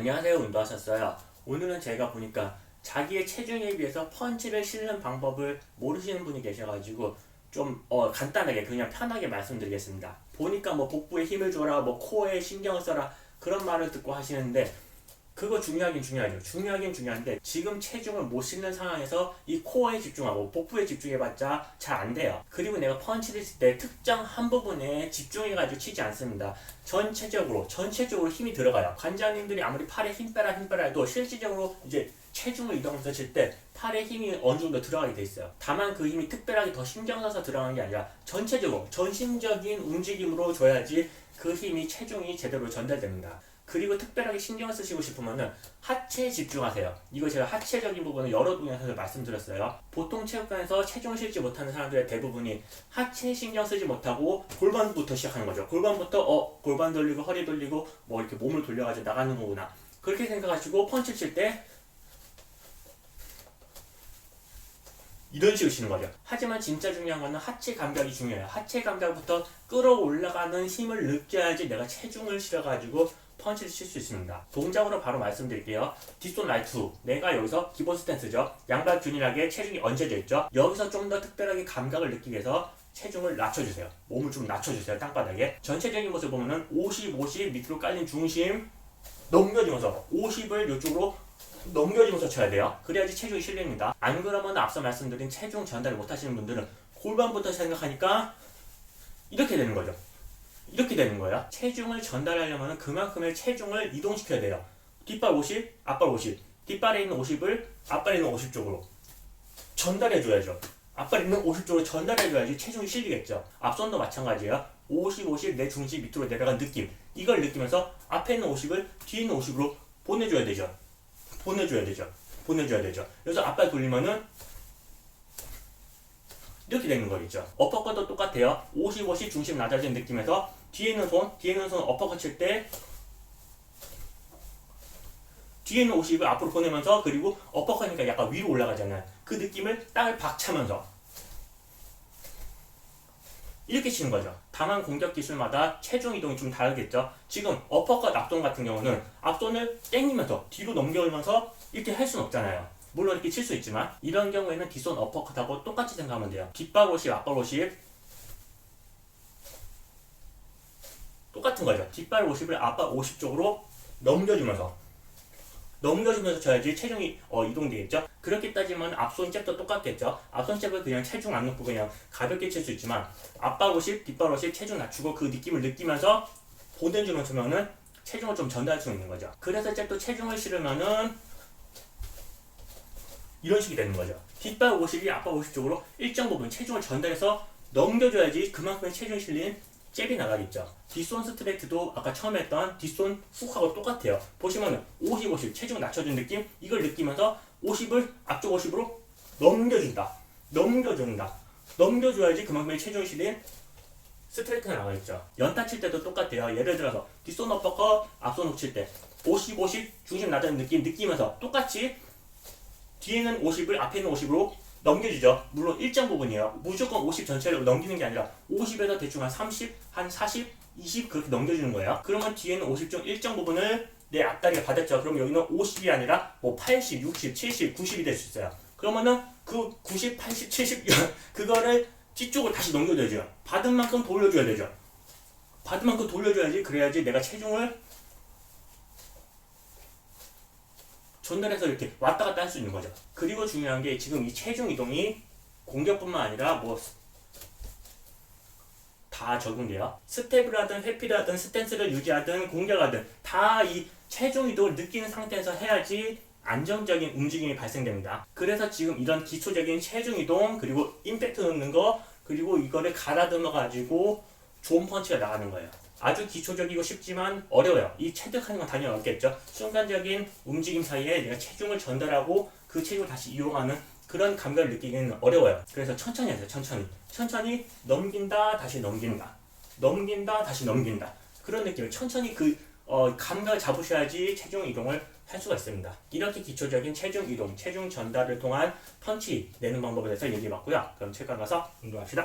안녕하세요. 운동하셨어요? 오늘은 제가 보니까 자기의 체중에 비해서 펀치를 실는 방법을 모르시는 분이 계셔가지고 좀 어, 간단하게 그냥 편하게 말씀드리겠습니다. 보니까 뭐 복부에 힘을 줘라, 뭐 코어에 신경을 써라 그런 말을 듣고 하시는데 그거 중요하긴 중요하죠. 중요하긴 중요한데 지금 체중을 못 실는 상황에서 이 코어에 집중하고 복부에 집중해봤자 잘 안 돼요. 그리고 내가 펀치를 칠 때 특정 한 부분에 집중해가지고 치지 않습니다. 전체적으로 전체적으로 힘이 들어가요. 관장님들이 아무리 팔에 힘 빼라 힘 빼라 해도 실질적으로 이제 체중을 이동해서 칠 때 팔에 힘이 어느 정도 들어가게 돼 있어요. 다만 그 힘이 특별하게 더 신경 써서 들어가는 게 아니라 전체적으로 전신적인 움직임으로 줘야지 그 힘이 체중이 제대로 전달됩니다. 그리고 특별하게 신경을 쓰시고 싶으면은 하체에 집중하세요. 이거 제가 하체적인 부분을 여러 동영상에서 말씀드렸어요. 보통 체육관에서 체중을 실지 못하는 사람들의 대부분이 하체에 신경 쓰지 못하고 골반부터 시작하는 거죠. 골반부터 어 골반 돌리고 허리 돌리고 뭐 이렇게 몸을 돌려가지고 나가는 거구나. 그렇게 생각하시고 펀치 칠 때 이런 식으로 치는 거죠. 하지만 진짜 중요한 거는 하체 감각이 중요해요. 하체 감각부터 끌어올라가는 힘을 느껴야지 내가 체중을 실어가지고 펀치를 칠 수 있습니다. 동작으로 바로 말씀드릴게요. 뒷손 라이트. 내가 여기서 기본 스탠스죠. 양발 균일하게 체중이 얹어져 있죠. 여기서 좀 더 특별하게 감각을 느끼기 위해서 체중을 낮춰주세요. 몸을 좀 낮춰주세요. 땅바닥에. 전체적인 모습 보면은 50, 50 밑으로 깔린 중심 넘겨주면서 50을 이쪽으로 넘겨주면서 쳐야 돼요. 그래야지 체중이 실립니다. 안 그러면 앞서 말씀드린 체중 전달을 못 하시는 분들은 골반부터 생각하니까 이렇게 되는 거죠. 이렇게 되는 거예요. 체중을 전달하려면 그만큼의 체중을 이동시켜야 돼요. 뒷발 50, 앞발 50. 뒷발에 있는 50을 앞발에 있는 50 쪽으로 전달해 줘야죠. 앞발에 있는 50 쪽으로 전달해 줘야지 체중이 실리겠죠. 앞손도 마찬가지예요. 50, 50, 내 중심 밑으로 내려간 느낌. 이걸 느끼면서 앞에 있는 50을 뒤에 있는 50으로 보내줘야 되죠. 보내줘야 되죠. 보내줘야 되죠. 그래서 앞발 돌리면은 이렇게 되는 거겠죠. 어퍼컷도 똑같아요. 50, 50 중심 낮아진 느낌에서 뒤에 있는 손, 뒤에 있는 손 어퍼컷 칠 때 뒤에 있는 50을 앞으로 보내면서 그리고 어퍼컷이니까 약간 위로 올라가잖아요. 그 느낌을 땅을 박차면서 이렇게 치는 거죠. 다만 공격 기술마다 체중 이동이 좀 다르겠죠. 지금 어퍼컷 앞손 같은 경우는 앞손을 땡기면서 뒤로 넘겨오면서 이렇게 할 수는 없잖아요. 물론 이렇게 칠 수 있지만 이런 경우에는 뒷손 어퍼컷하고 똑같이 생각하면 돼요. 뒷발 50, 앞발 50 똑같은 거죠. 뒷발 50을 앞발 50 쪽으로 넘겨주면서 넘겨주면서 쳐야지 체중이 어, 이동되겠죠. 그렇게 따지면 앞손 잽도 똑같겠죠. 앞손 잽을 그냥 체중 안 넣고 그냥 가볍게 칠 수 있지만 앞발 50, 뒷발 50 체중 낮추고 그 느낌을 느끼면서 보내주는 주면은 체중을 좀 전달할 수 있는 거죠. 그래서 잽도 체중을 실으면은 이런 식이 되는 거죠. 뒷발 50이 앞발 50 쪽으로 일정 부분 체중을 전달해서 넘겨줘야지 그만큼의 체중이 실린 잽이 나가겠죠. 뒷손 스트레이트도 아까 처음에 했던 뒷손 훅하고 똑같아요. 보시면은 50, 50 체중 낮춰준 느낌 이걸 느끼면서 50을 앞쪽 50으로 넘겨준다. 넘겨준다. 넘겨줘야지 그만큼의 체중 실린 스트레이트가 나가겠죠. 연타 칠 때도 똑같아요. 예를 들어서 뒷손 어퍼컷 앞손 훅 칠 때 50, 50 중심 낮은 느낌 느끼면서 똑같이 뒤에는 50을 앞에 있는 50으로 넘겨주죠. 물론 일정 부분이에요. 무조건 50 전체를 넘기는 게 아니라 50에서 대충 한 30, 한 40, 20 그렇게 넘겨주는 거예요. 그러면 뒤에는 50 중 일정 부분을 내 앞다리가 받았죠. 그럼 여기는 50이 아니라 뭐 80, 60, 70, 90이 될 수 있어요. 그러면은 그 90, 80, 70 그거를 뒤쪽을 다시 넘겨줘야죠. 받은 만큼 돌려줘야 되죠. 받은 만큼 돌려줘야지 그래야지 내가 체중을 전달해서 이렇게 왔다 갔다 할 수 있는 거죠. 그리고 중요한 게 지금 이 체중 이동이 공격뿐만 아니라 뭐 다 적용돼요. 스텝을 하든 회피를 하든 스탠스를 유지하든 공격하든 다 이 체중 이동을 느끼는 상태에서 해야지 안정적인 움직임이 발생됩니다. 그래서 지금 이런 기초적인 체중 이동 그리고 임팩트 넣는 거 그리고 이거를 가다듬어 가지고 좋은 펀치가 나가는 거예요. 아주 기초적이고 쉽지만 어려워요. 이 체득하는 건 당연히 어렵겠죠. 순간적인 움직임 사이에 내가 체중을 전달하고 그 체중을 다시 이용하는 그런 감각을 느끼기는 어려워요. 그래서 천천히 하세요. 천천히. 천천히 넘긴다, 다시 넘긴다. 넘긴다, 다시 넘긴다. 그런 느낌을 천천히 그 어, 감각을 잡으셔야지 체중 이동을 할 수가 있습니다. 이렇게 기초적인 체중 이동, 체중 전달을 통한 펀치 내는 방법에 대해서 얘기해 봤고요. 그럼 체육관 가서 운동합시다.